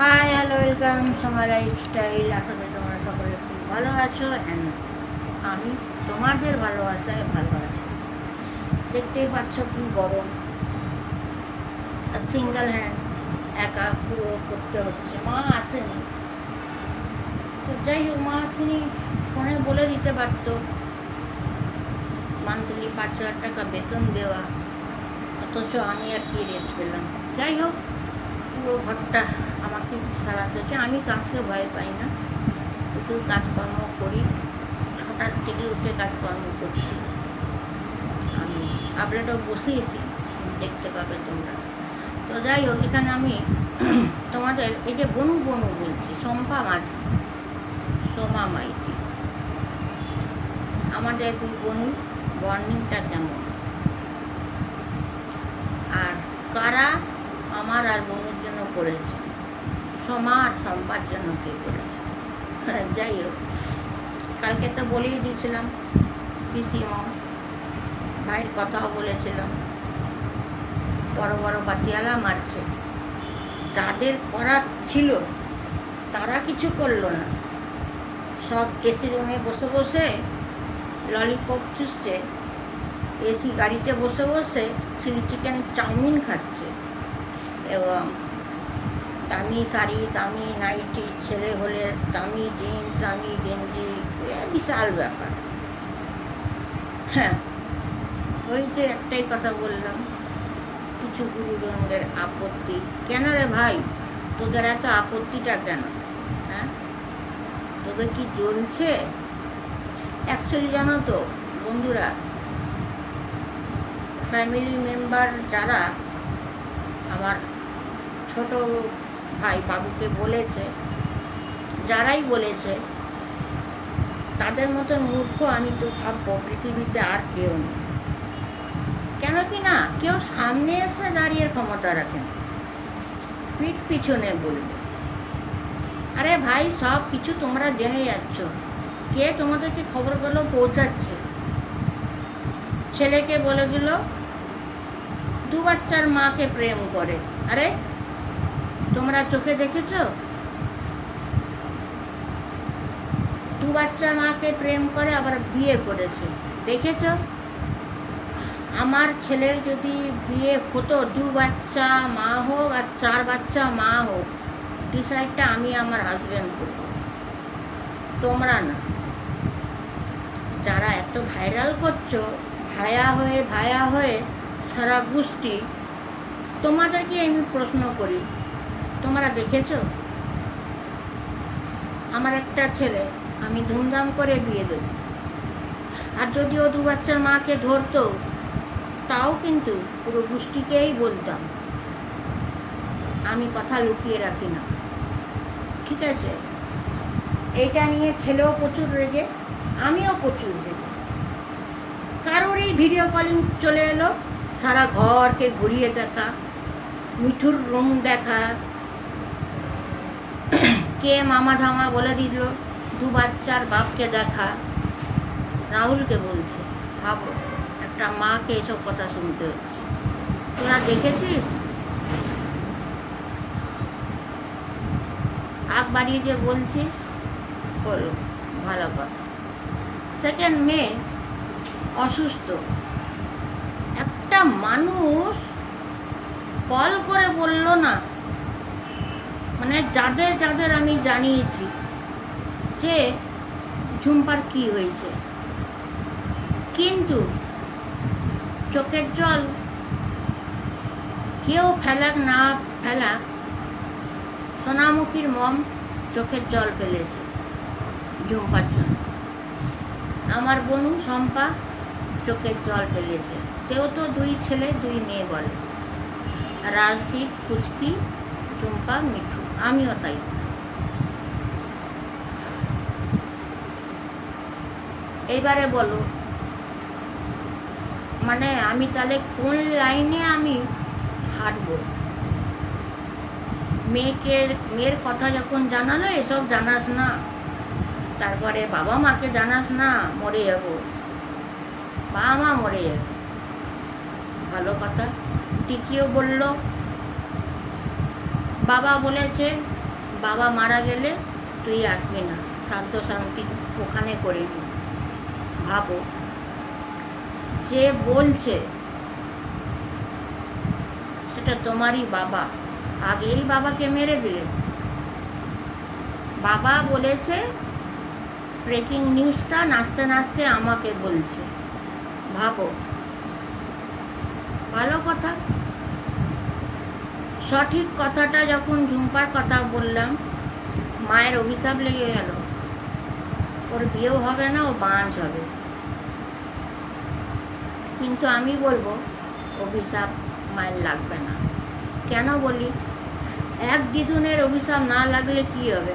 Hi hello welcome Somoy lifestyle আশা করি তোমরা সকলে খুব ভালো আছো অ্যান্ড আমি তোমাদের ভালোবাসায় ভালো আছি। দেখতেই পাচ্ছ কি গরম। সিঙ্গেল হ্যান্ড একা পুরো করতে হচ্ছে। মা আসেনি। তো যাই হোক, মা আসেনি, ফোনে বলে দিতে পারতো। মান্থলি পাঁচ হাজার টাকা বেতন দেওয়া। অথচ আমি আর কি রেস্ট পেলাম। যাই হোক পুরো ঘরটা আমাকে সারাতে হচ্ছে আমি কাজকে ভয় পাই না। প্রচুর কাজকর্ম করি। ছটার থেকে উঠে কাজকর্ম করছি। আমি আপডেটও বসিয়েছি, দেখতে পাবে তোমরা। তো যাই হোক, এখানে আমি তোমাদের, এই যে বনু বনু বলছি সম্পা মাঝি, সোমা মাইতি। আমাদের দুই বনু বর্নিংটা কেমন? আর কারা? আমার আর জন্য করেছে। সোমা আর সম্পার জন্য কে করেছে? যাই হোক, কালকে তো বলেই দিয়েছিলাম, পিসিমা ভাইয়ের কথাও বলেছিলাম। বড় বড় বাতিয়ালা মারছে। যাদের করার ছিল, তারা কিছু করল না। সব এসি রুমে বসে বসে ললিপপ চুষছে, এসি গাড়িতে বসে বসে চিলি চিকেন চাউমিন খাচ্ছে এবং দামি শাড়ি, দামি নাইটি, ছেলে হলে দামি জিন্স দামি গেঞ্জি বিশাল ব্যাপার। হ্যাঁ ওই যে একটাই কথা বললাম, কিছু গুরুজনদের আপত্তি। কেন রে ভাই? তোদের এত আপত্তিটা কেন? হ্যাঁ? তোদের কি জ্বলছে? অ্যাকচুয়ালি জানো তো, বন্ধুরা ফ্যামিলি মেম্বার যারা, আমার ছোট ভাই বাবুকে বলেছে, যারাই বলেছে, তাদের মতন মূর্খ আমি তো ভাববো পৃথিবীতে আর কেউ নেই। কেন কি না? কেউ সামনে এসে দাঁড়িয়ে ক্ষমতা রাখেন পিঠ পিছনে বলবে। আরে ভাই, সব কিছু তোমরা জেনে যাচ্ছ। কে তোমাদেরকে খবরগুলো পৌঁছাচ্ছে? ছেলেকে বলে গেল দু বাচ্চার মাকে প্রেম করে। আরে তোমরা চোখে দেখেছ? দু বাচ্চা মাকে প্রেম করে, আবার বিয়ে করেছে। দেখেছ? আমার ছেলের যদি বিয়ে হতো, দু বাচ্চা মা হোক আর চার বাচ্চা মা হোক ডিসাইডটা আমি আমার হাজব্যান্ড করব। তোমরা না। যারা এত ভাইরাল করছ, ভায়া হয়ে ভায়া হয়ে সারা গোষ্ঠী, তোমাদেরকে আমি প্রশ্ন করি তোমরা দেখেছ? আমার একটা ছেলে, আমি ধুমধাম করে বিয়ে দেব। আর যদি ও দু বাচ্চার মাকে ধরতো, তাও কিন্তু পুরো গোষ্ঠীকেই বলতাম। আমি কথা লুকিয়ে রাখি না। ঠিক আছে? এইটা নিয়ে ছেলেও প্রচুর রেগে, আমিও প্রচুর রেগে। কারোর এই ভিডিও কলিং চলে এলো? সারা ঘরকে ঘুরিয়ে দেখা, মিঠুর রুম দেখা কে মামা ধামা বলে দিল, দু বাচ্চার বাপকে দেখা। রাহুলকে বলছে, ভাবো, একটা মাকে এসব কথা শুনতে হচ্ছে। তোরা দেখেছিস? আগ বাড়িয়ে যে বলছিস হলো ভালো কথা। সেকেন্ড মেয়ে অসুস্থ। একটা মানুষ কল করে বলল না মানে যাদের যাদের আমি জানিয়েছি যে ঝুম্পার কি হয়েছে। কিন্তু চোখের জল কেউ ফেলাক না ফেলাক, সোনামুখীর মম চোখের জল ফেলেছে ঝুম্পার জন্য। আমার বনু শম্পা চোখের জল ফেলেছে। কেউ তো দুই ছেলে, দুই মেয়ে বলে। রাজদীপ কুচকি চুম্পা মিঠু। আমিও তাই। এইবারে বলো মানে আমি তাহলে কোন লাইনে আমি হাঁটবো? মেয়েকে মেয়ের কথা যখন জানালো এসব জানাস না, তারপরে বাবা মাকে জানাস না, মরে যাব। বাবা মা মরে যাবে। ভালো কথা। টিকিও বলল বাবা বলেছে, বাবা মারা গেলে তুই আসবি না শান্ত শান্তি ওখানে করে নি। ভাবো। যে বলছে, সেটা তোমারই বাবা। আগেই বাবাকে মেরে দিলে। বাবা বলেছে, ব্রেকিং নিউজটা নাচতে নাচতে আমাকে বলছে। ভাবো। ভালো কথা। সঠিক কথাটা যখন ঝুম্পার কথা বললাম, মায়ের অভিশাপ লেগে গেল। ওর বিয়েও হবে না, ও বাঁশ হবে। কিন্তু আমি বলব, অভিশাপ মায়ের লাগবে না। কেন বলি? এক দিদুনের অভিশাপ না লাগলে কি হবে?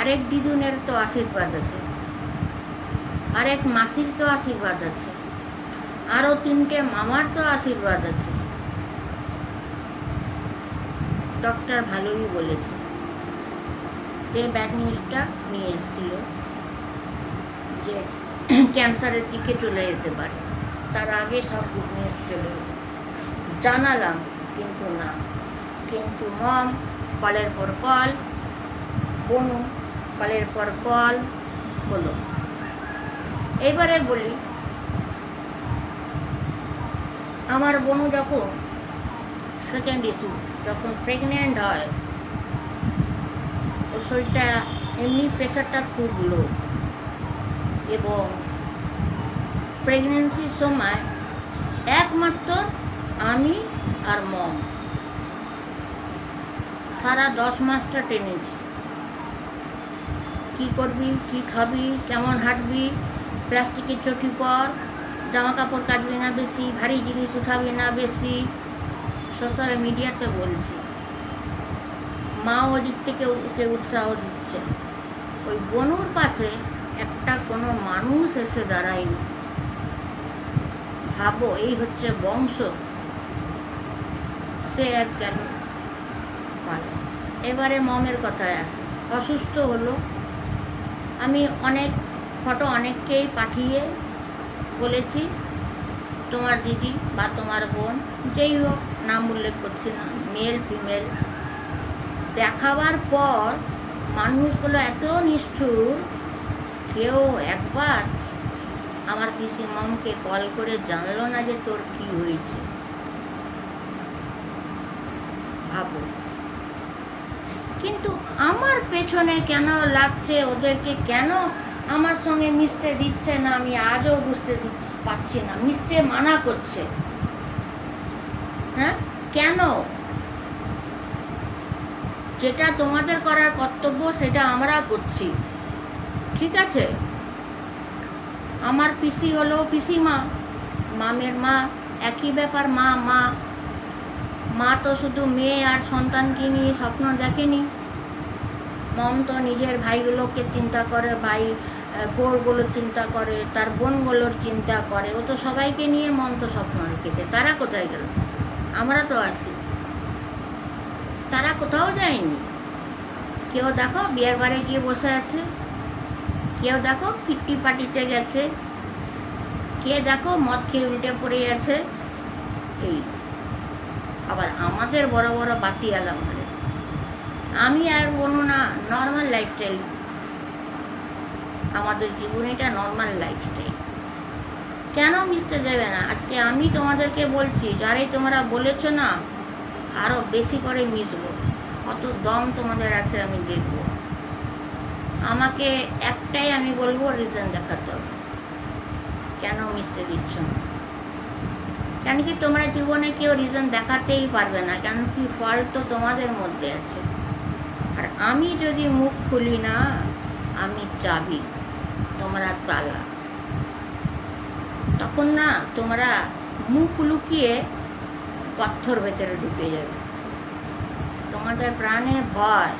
আরেক দিদুনের তো আশীর্বাদ আছে। আরেক মাসির তো আশীর্বাদ আছে। আরও তিনটে মামার তো আশীর্বাদ আছে। ডক্টর ভালোই বলেছে। যে ব্যাড নিউজটা নিয়ে এসেছিল, যে ক্যান্সারের দিকে চলে যেতে পারে, তার আগে সব গুড নিউজ চলে জানালাম, কিন্তু না। কিন্তু মম কলের পর কল বনু কলের পর কল হলো। এবারে বলি, আমার বোনু যখন সেকেন্ড ইস্যু যখন প্রেগনেন্ট হয়, ওর শরীরটা এমনি প্রেশারটা খুব লো এবং প্রেগনেন্সির সময় একমাত্র আমি আর মম সারা দশ মাসটা টেনেছি। কি করবি, কি খাবি, কেমন হাঁটবি, প্লাস্টিকের চটি পর জামা কাপড় কাটবি না বেশি, ভারী জিনিস উঠাবি না বেশি সোশ্যাল মিডিয়াতে বলছি। মা ওদিক থেকে উঠে উৎসাহ দিচ্ছে। ওই বনুর পাশে একটা কোনো মানুষ এসে দাঁড়ায়নি। ভাবো, এই হচ্ছে বংশ। সে এক গেল ভালো। এবারে মমের কথায় আসে। অসুস্থ হলো। আমি অনেক, ফটো অনেককেই পাঠিয়ে বলেছি। তোমার দিদি বা তোমার বোন, যেই হোক, নাম উল্লেখ করছি না মেল ফিমেল দেখাবার পর মানুষগুলো এত নিষ্ঠুর, কেউ একবার আমার পিসি মমকে কল করে জানলো না যে তোর কি হয়েছে। ভাবো। কিন্তু আমার পেছনে কেন লাগছে, ওদেরকে কেন আমার সঙ্গে মিশতে দিচ্ছে না, আমি আজও বুঝতে পারছি না। মিশতে মানা করছে। হ্যাঁ? কেন? যেটা তোমাদের করার কর্তব্য, সেটা আমরা করছি। ঠিক আছে? আমার পিসি হলো পিসিমা। মামের মা, একই ব্যাপার, মা মা। মা তো শুধু মেয়ে আর সন্তানকে নিয়ে স্বপ্ন দেখেনি। মম তো নিজের ভাইগুলোকে চিন্তা করে, ভাই বোরগুলোর চিন্তা করে, তার বোনগুলোর চিন্তা করে। ও তো সবাইকে নিয়ে মম তো স্বপ্ন রেখেছে। তারা কোথায় গেল? আমরা তো আছি। তারা কোথাও যায়নি। কেউ দেখো বিয়ের বাড়ি গিয়ে বসে আছে। কেউ দেখো কিট্টি পার্টিতে গেছে। কে দেখো মদ খেয়ে উল্টে পড়ে আছে। এই, আবার আমাদের বড় বড় বাতি আলাম আমি আর বলব না নর্মাল লাইফস্টাইল আমাদের জীবনীটা নর্মাল লাইফস্টাইল কেন মিশতে দেবে না? আজকে আমি তোমাদেরকে বলছি যারাই তোমরা বলেছ না আরও বেশি করে মিশবো। কত দম তোমাদের আছে আমি দেখব। আমাকে একটাই আমি বলব রিজন দেখাতে হবে। কেন মিশতে দিচ্ছ না? কেন কি তোমরা জীবনে কেউ রিজন দেখাতেই পারবে না? কেন কি ফল তো তোমাদের মধ্যে আছে? আমি যদি মুখ খুলি না, আমি চাবি, তোমরা তালা। তখন না, তোমরা মুখ লুকিয়ে পাথর ভেতরে ঢুকে যাবে। তোমাদের প্রাণে ভয়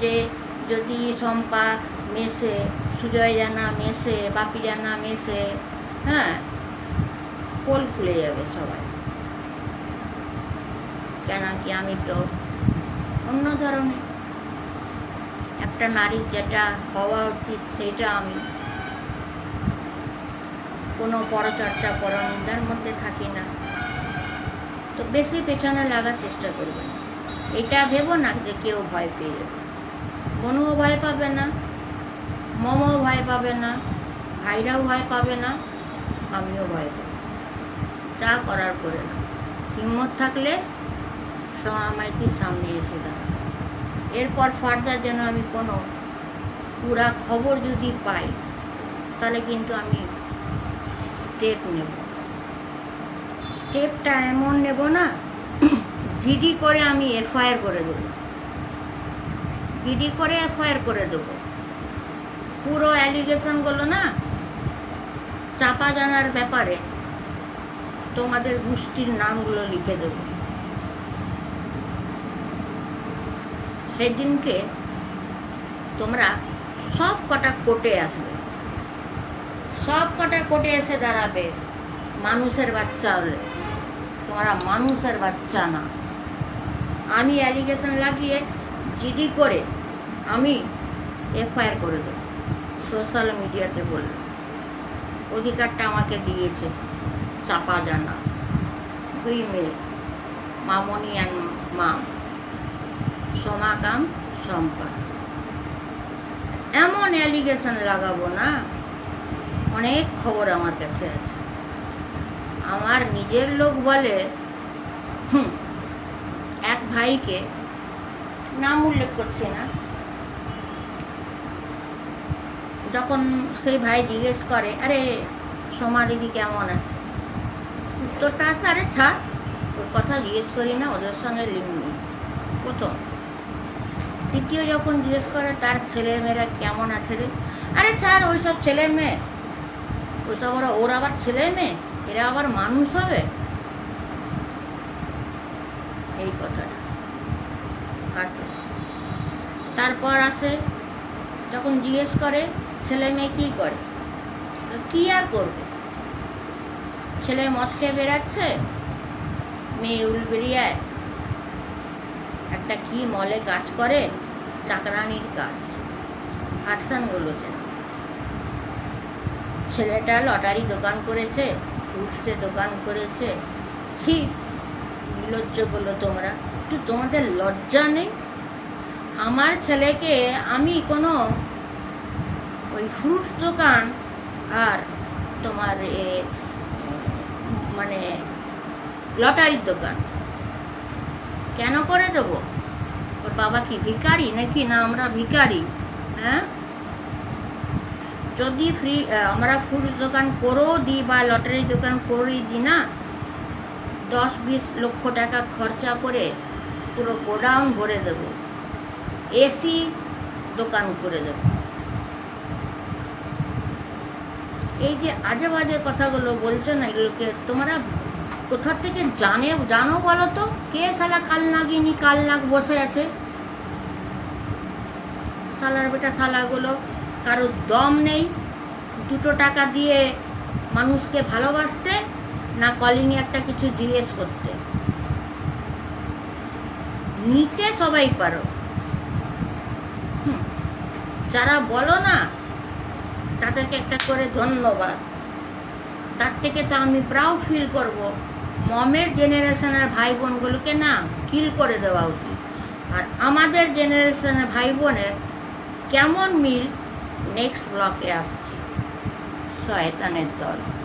যে যদি শম্পা মেশে সুজয় জানা মেশে বাপি জানা মেশে হ্যাঁ কোল খুলে যাবে সবাই। কেন কি আমি তো অন্য ধরনের। একটা নারীর যেটা হওয়া উচিত, সেটা আমি। কোনো পরচর্চা পরনিন্দার মধ্যে থাকি না। তো বেশি পেছনে লাগার চেষ্টা করবে না। এটা ভেবো না যে কেউ ভয় পেয়ে যাবে। বনুও ভয় পাবে না, মমও ভয় পাবে না, ভাইরাও ভয় পাবে না, আমিও ভয় পাবো। যা করার করে না হিম্মত থাকলে সমামাইতির সামনে এসে দাঁড়াবে এরপর ফার্দার যেন আমি কোনো পুরা খবর যদি পাই, তাহলে কিন্তু আমি স্টেপ নেব। স্টেপটা এমন নেব না জিডি করে আমি এফআইআর করে দেবো। জিডি করে এফআইআর করে দেবো। পুরো অ্যালিগেশনগুলো না, চাপা জানার ব্যাপারে তোমাদের গোষ্ঠীর নামগুলো লিখে দেবো। সেদিনকে তোমরা সব কটা কোর্টে আসবে। সব কটা কোর্টে এসে দাঁড়াবে মানুষের বাচ্চা হলে। তোমরা মানুষের বাচ্চা না। আমি অ্যালিগেশন লাগিয়ে জিডি করে আমি এফআইআর করে দেবো। সোশ্যাল মিডিয়াতে বলল অধিকারটা আমাকে দিয়েছে চাপা জানা। দুই মেয়ে, মামনি অ্যান্ড মাম সমাকাম সম্পা এমন অ্যালিগেশন লাগাবো না। অনেক খবর আমার কাছে আছে। আমার নিজের লোক বলে, হুম, এক ভাইকে নাম উল্লেখ করছে না। যখন সেই ভাই জিজ্ঞেস করে, আরে সোমা দিদি কেমন আছে? উত্তরটা আসে আরে, ছাড় ওর কথা জিজ্ঞেস করি না, ওদের সঙ্গে লিঙ্ক প্রথম। দ্বিতীয় যখন জিজ্ঞেস করে, তার ছেলে মেয়েরা কেমন আছে রে? আরে ছাড়, ওইসব ছেলে মেয়ে। ওইসব ওরা, ওর আবার ছেলে মেয়ে? এরা আবার মানুষ হবে? এই কথাটা। আসে। তারপর আসে, যখন জিজ্ঞেস করে ছেলে মেয়ে কী করে? কী আর করবে? ছেলে মদ খেয়ে বেরাচ্ছে মেয়ে উল উলবেরিয়ায় একটা কি মলে কাজ করে চাকরানির কাজ। ভার্সানগুলোতে ছেলেটা লটারি দোকান করেছে ফ্রুটসে দোকান করেছে। ছি, নির্লজ্জ বলো তোমরা। একটু তোমাদের লজ্জা নেই? আমার ছেলেকে আমি কোনো ওই ফ্রুটস দোকান আর তোমার এ মানে লটারির দোকান কেন করে দেবো? ওর বাবা কি ভিখারি নাকি না আমরা ভিখারি? হ্যাঁ? যদি ফ্রি আমরা ফ্রুটস দোকান করেও দিই বা লটারি দোকান করেই দিই না, দশ বিশ লক্ষ টাকা খরচা করে পুরো গোডাউন ভরে দেব। এসি দোকান করে দেব। এই যে আজে বাজে কথাগুলো বলছো না এগুলোকে, তোমরা কোথা থেকে জানে, জানো বলো তো? কে শালা কাল নাগিনি, কাল নাগ বসে আছে? শালার বেটা শালাগুলো, কারোর দম নেই? দুটো টাকা দিয়ে মানুষকে ভালোবাসতে না কলিংয়ে একটা কিছু জিজ্ঞেস করতে? নিতে সবাই পারো। যারা বলো না, তাদেরকে একটা করে ধন্যবাদ। তার থেকে তো আমি প্রাউড ফিল করব। মমের জেনারেশনের ভাই বোনগুলোকে না কিল করে দেওয়া উচিত। আর আমাদের জেনারেশনের ভাই বোনের কেমন মিল নেক্সট ব্লকে আসছে? শয়তানের দল।